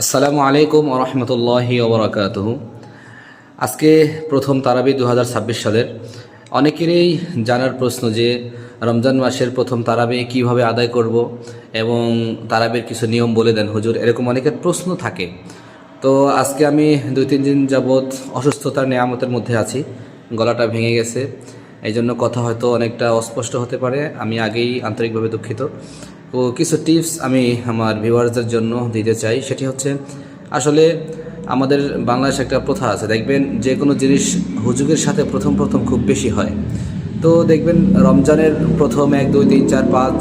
আসসালামু আলাইকুম ওরহমতুল্লাহি ওবরাকাত আজকে প্রথম তারাবি দু হাজার ছাব্বিশ সালের। অনেকেরই জানার প্রশ্ন যে, রমজান মাসের প্রথম তারাবি কীভাবে আদায় করব এবং তারাবির কিছু নিয়ম বলে দেন হুজুর, এরকম অনেকের প্রশ্ন থাকে। তো আজকে আমি দুই তিন দিন যাবৎ অসুস্থতার নিয়ামতের মধ্যে আছি, গলাটা ভেঙে গেছে। এই জন্য কথা হয়তো অনেকটা অস্পষ্ট হতে পারে, আমি আগেই আন্তরিকভাবে দুঃখিত। তো কিছু টিপস আমি আমার ভিউয়ার্সদের জন্য দিতে চাই। সেটি হচ্ছে, আসলে আমাদের বাংলাদেশ একটা প্রথা আছে। দেখবেন যে কোনো জিনিস হুজুগের সাথে প্রথম প্রথম খুব বেশি হয়। তো দেখবেন রমজানের প্রথম এক, দুই, তিন, চার, পাঁচ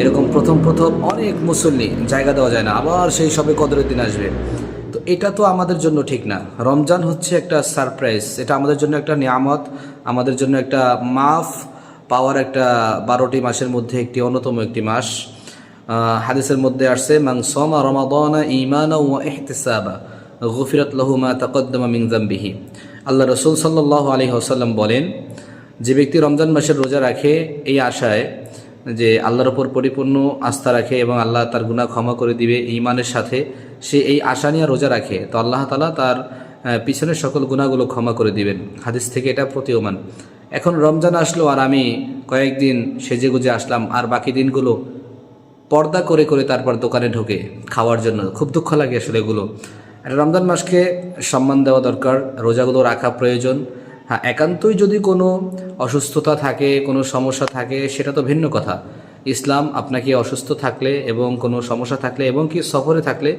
এরকম প্রথম প্রথম অনেক মুসল্লি জায়গা দেওয়া যায় না। আবার সেই সবে কদরের দিন আসবে। তো এটা তো আমাদের জন্য ঠিক না। রমজান হচ্ছে একটা সারপ্রাইজ এটা আমাদের জন্য একটা নিয়ামত, আমাদের জন্য একটা মাফ পাওয়ার একটা বারোটি মাসের মধ্যে একটি অন্যতম একটি মাস। হাদিসের মধ্যে আসছে মাং সমা রমাদানা ইমানা ওয়া ইহতিসাবা, গফিরাত লাহু মা তাকদ্দামা মিন যামবিহি। আল্লাহ রসুল সাল্লাল্লাহু আলী ওয়াসাল্লাম বলেন, যে ব্যক্তি রমজান মাসের রোজা রাখে এই আশায় যে আল্লাহর ওপর পরিপূর্ণ আস্থা রাখে এবং আল্লাহ তার গুনাহ ক্ষমা করে দিবে ইমানের সাথে, সে এই আশা নিয়ে রোজা রাখে, তো আল্লাহ তালা তার পিছনের সকল গুণাগুলো ক্ষমা করে দিবেন। হাদিস থেকে এটা প্রতীয়মান। এখন রমজান আসলো আর আমি কয়েকদিন সেজে গুজে আসলাম, আর বাকি দিনগুলো পর্দা করে করে তারপর দোকানে ঢোকে খাওয়ার জন্য। খুব দুঃখ লাগে আসলে এগুলো। রমজান মাসকে সম্মান দেওয়া দরকার, রোজাগুলো রাখা প্রয়োজন। হ্যাঁ একান্তই যদি কোনো অসুস্থতা থাকে, কোনো সমস্যা থাকে, সেটা তো ভিন্ন কথা। ইসলাম আপনাকে অসুস্থ থাকলে এবং কোনো সমস্যা থাকলে এবং কি সফরে থাকলে,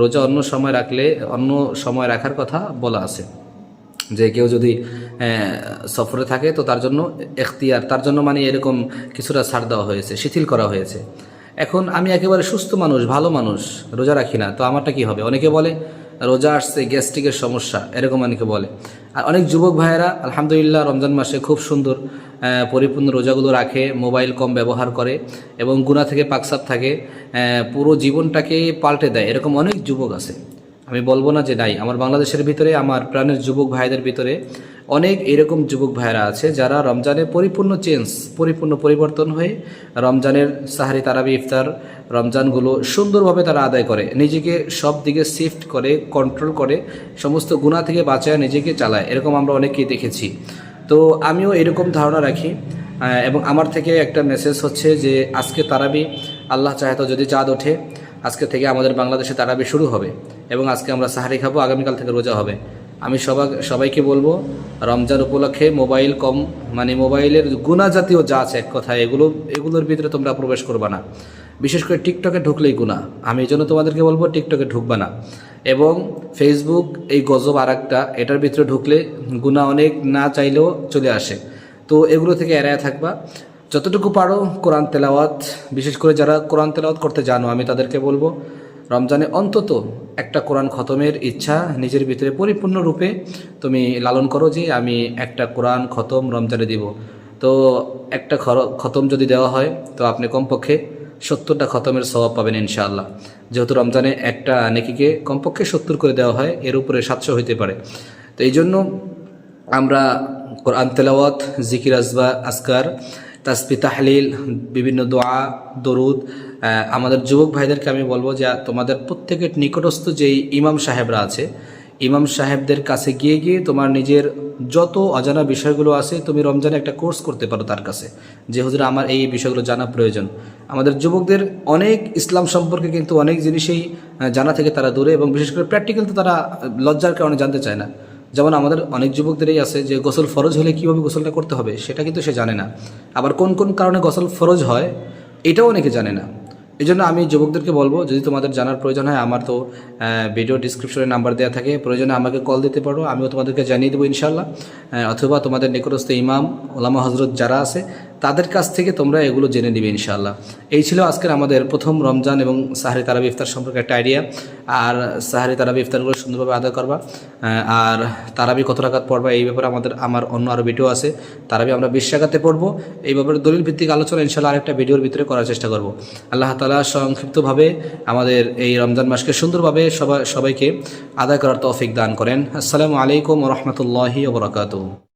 রোজা অন্য সময় রাখলে, অন্য সময় রাখার কথা বলা আছে। যে কেউ যদি সফরে থাকে, তো তার জন্য এখতিয়ার, তার জন্য মানে এরকম কিছুটা ছাড় দেওয়া হয়েছে, শিথিল করা হয়েছে। এখন আমি একেবারে সুস্থ মানুষ, ভালো মানুষ, রোজা রাখি না, তো আমারটা কি হবে? অনেকে বলে, রোজা আসছে, গ্যাস্ট্রিকের সমস্যা, এরকম অনেকে বলে। আর অনেক যুবক ভাইয়েরা, আলহামদুলিল্লাহ, রমজান মাসে খুব সুন্দর পরিপূর্ণ রোজাগুলো রাখে, মোবাইল কম ব্যবহার করে এবং গুণা থেকে পাকসাপ থাকে পুরো জীবনটাকে পাল্টে দেয়, এরকম অনেক যুবক আছে। আমি বলব না যে নাই। আমার বাংলাদেশের ভিতরে, আমার প্রাণের যুবক ভাইদের ভিতরে অনেক এরকম যুবক ভাইরা আছে যারা রমজানে পরিপূর্ণ চেঞ্জ পরিপূর্ণ পরিবর্তন হয়ে রমজানের সাহারি, তারাবি, ইফতার রমজানগুলো সুন্দরভাবে তারা আদায় করে। নিজেকে সব দিকে শিফট করে কন্ট্রোল করে, সমস্ত গুণা থেকে বাঁচায়, নিজেকে চালায়। এরকম আমরা অনেকেই দেখেছি। তো আমিও এরকম ধারণা রাখি। এবং আমার থেকে একটা মেসেজ হচ্ছে যে, আজকে তারাবি, আল্লাহ চাহে তো যদি চাঁদ ওঠে আজকে থেকে আমাদের বাংলাদেশে তারাবি শুরু হবে এবং আজকে আমরা সাহারি খাব, আগামীকাল থেকে রোজা হবে। আমি সবাই সবাইকে বলব, রমজান উপলক্ষে মোবাইল কম মানে মোবাইলের গুণা জাতীয় যা আছে এক কথা এগুলো, এগুলোর ভিতরে তোমরা প্রবেশ করবা না। বিশেষ করে টিকটকে ঢুকলেই গুণা। আমি এই জন্য তোমাদেরকে বলব, টিকটকে ঢুকবা না। এবং ফেসবুক এই গজব আর একটা এটার ভিতরে ঢুকলে গুণা অনেক না চাইলেও চলে আসে। তো এগুলো থেকে এড়ায় থাকবা। যতটুকু পারো কোরআন তেলাওয়াত, বিশেষ করে যারা কোরআন তেলাওয়াত করতে জানো, আমি তাদেরকে বলব, রমজানে অন্তত একটা কোরআন খতমের ইচ্ছা নিজের ভিতরে পরিপূর্ণরূপে তুমি লালন করো যে আমি একটা কোরআন খতম রমজানে দিব। তো একটা খতম যদি দেওয়া হয়, তো আপনি কমপক্ষে সত্তরটা খতমের স্বভাব পাবেন ইনশাআল্লাহ। যেহেতু রমজানে একটা নেকিকে কমপক্ষে সত্তর করে দেওয়া হয়, এর উপরে সাতশো হইতে পারে। তো এই জন্য আমরা কোরআন তেলাওয়াত, জিকির আজবা আসকার তাসবি তাহলিল, বিভিন্ন দোয়া, দরুদ আমাদের যুবক ভাইদেরকে আমি বলব যে তোমাদের প্রত্যেকের নিকটস্থ যেই ইমাম সাহেবরা আছে, ইমাম সাহেবদের কাছে গিয়ে গিয়ে তোমার নিজের যত অজানা বিষয়গুলো আছে তুমি রমজানে একটা কোর্স করতে পারো তার কাছে, যে হুজুর আমার এই বিষয়গুলো জানা প্রয়োজন। আমাদের যুবকদের অনেক ইসলাম সম্পর্কে কিন্তু অনেক জিনিসেই জানা থেকে তারা দূরে এবং বিশেষ করে প্র্যাকটিক্যাল তো তারা লজ্জার কারণে জানতে চায় না। যেমন আমাদের অনেক যুবকদেরই আছে যে গোসল ফরজ হলে কীভাবে গোসলটা করতে হবে সেটা কিন্তু সে জানে না। আবার কোন কোন কারণে গোসল ফরজ হয়, এটাও অনেকে জানে না। এই জন্য আমি যুবকদেরকে বলব, যদি তোমাদের জানার প্রয়োজন হয়, আমার তো ভিডিও ডিসক্রিপশনে নাম্বার দেওয়া থাকে, প্রয়োজনে আমাকে কল দিতে পারো, আমিও তোমাদেরকে জানিয়ে দেবো ইনশাল্লাহ অথবা তোমাদের নিকটস্থ ইমাম, ওলামা হজরত যারা আছে তাদের কাছ থেকে তোমরা এগুলো জেনে নিবে ইনশাল্লাহ এই ছিল আজকের আমাদের প্রথম রমজান এবং সাহারি তারাবি ইফতার সম্পর্কে একটা আইডিয়া। আর সাহারি তারাবি ইফতারগুলো সুন্দরভাবে আদায় করবা। আর তারাবি কত টাকাত পড়বা এই ব্যাপারে আমাদের, আমার অন্য আরও ভিডিও আছে। তারাবি আমরা বিশ টাকাতে পড়ব। এই ব্যাপারে দলিল ভিত্তিক আলোচনা ইনশাল্লাহ আরেকটা ভিডিওর ভিতরে করার চেষ্টা করব। আল্লাহ তালা সংক্ষিপ্তভাবে আমাদের এই রমজান মাসকে সুন্দরভাবে সবাই সবাইকে আদায় করার তৌফিক দান করেন। আসসালামু আলাইকুম রহমতুল্লাহি ওবরাকাতু